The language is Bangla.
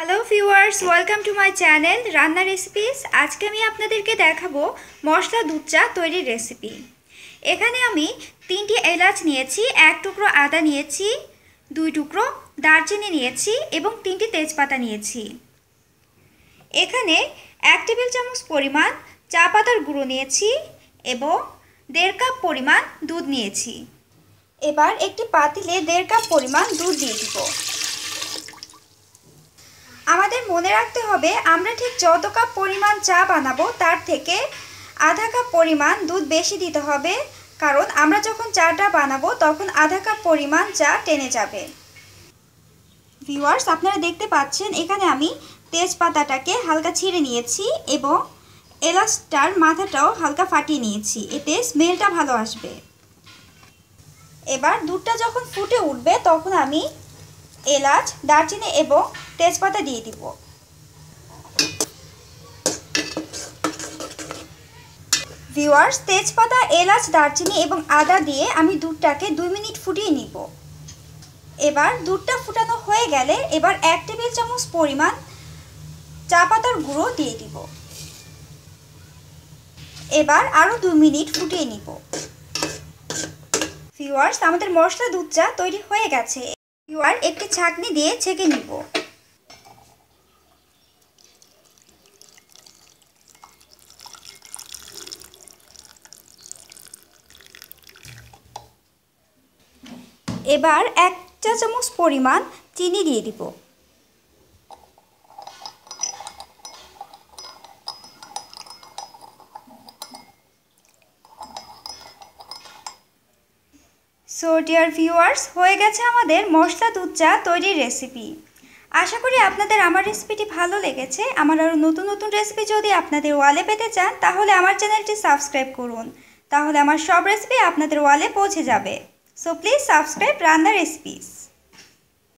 Hello viewers welcome to my channel Ranna recipes আজকে আমি আপনাদেরকে দেখাবো মশলা দুধ চা তৈরির রেসিপি এখানে আমি তিনটি এলাচ নিয়েছি, এক টুকরো আদা নিয়েছি, দুই টুকরো দারচিনি নিয়েছি এবং তিনটি তেজপাতা নিয়েছি। এখানে এক টেবিল চামচ পরিমাণ চা পাতার গুঁড়ো নিয়েছি এবং দেড় কাপ পরিমাণ দুধ নিয়েছি। এবার একটি পাতিলে দেড় কাপ পরিমাণ দুধ দিয়ে দিব। মনে রাখতে হবে, আমরা ঠিক যত কাপ পরিমাণ চা বানাবো, তার থেকে আধা কাপ পরিমাণ দুধ বেশি দিতে হবে। কারণ আমরা যখন চাটা বানাবো, তখন আধা কাপ পরিমাণ চা টেনে যাবে। ভিউয়ার্স, আপনারা দেখতে পাচ্ছেন, এখানে আমি তেজপাতাটাকে হালকা ছিঁড়ে নিয়েছি এবং এলাচটার মাথাটাও হালকা ফাটিয়ে নিয়েছি। এতে স্মেলটা ভালো আসবে। এবার দুধটা যখন ফুটে উঠবে, তখন আমি এলাচ, দারচিনি এবং তেজপাতা দিয়ে দিব। ভিওয়ার্স তেজপাতা, এলাচ, দারচিনি এবং আদা দিয়ে আমি দুধটাকে দুই মিনিট ফুটিয়ে নিব। এবার দুধটা ফুটানো হয়ে গেলে এবার এক টেবিল চামচ পরিমাণ চা পাতার গুঁড়ো দিয়ে দিব। এবার আরও দুই মিনিট ফুটিয়ে নিব। ভিওয়ার্স আমাদের মশলা দুধ চা তৈরি হয়ে গেছে। এবার একটি ছাঁকনি দিয়ে ছেঁকে নিব। এবার এক চা চামচ পরিমাণ চিনি দিয়ে দিব। সো ডিয়ার ভিউয়ার্স হয়ে গেছে আমাদের মশলা দুধ চা তৈরির রেসিপি আশা করি আপনাদের আমার রেসিপিটি ভালো লেগেছে। আমার আরও নতুন নতুন রেসিপি যদি আপনাদের ওয়ালে পেতে চান, তাহলে আমার চ্যানেলটি সাবস্ক্রাইব করুন। তাহলে আমার সব রেসিপি আপনাদের ওয়ালে পৌঁছে যাবে। So please subscribe Ranna recipes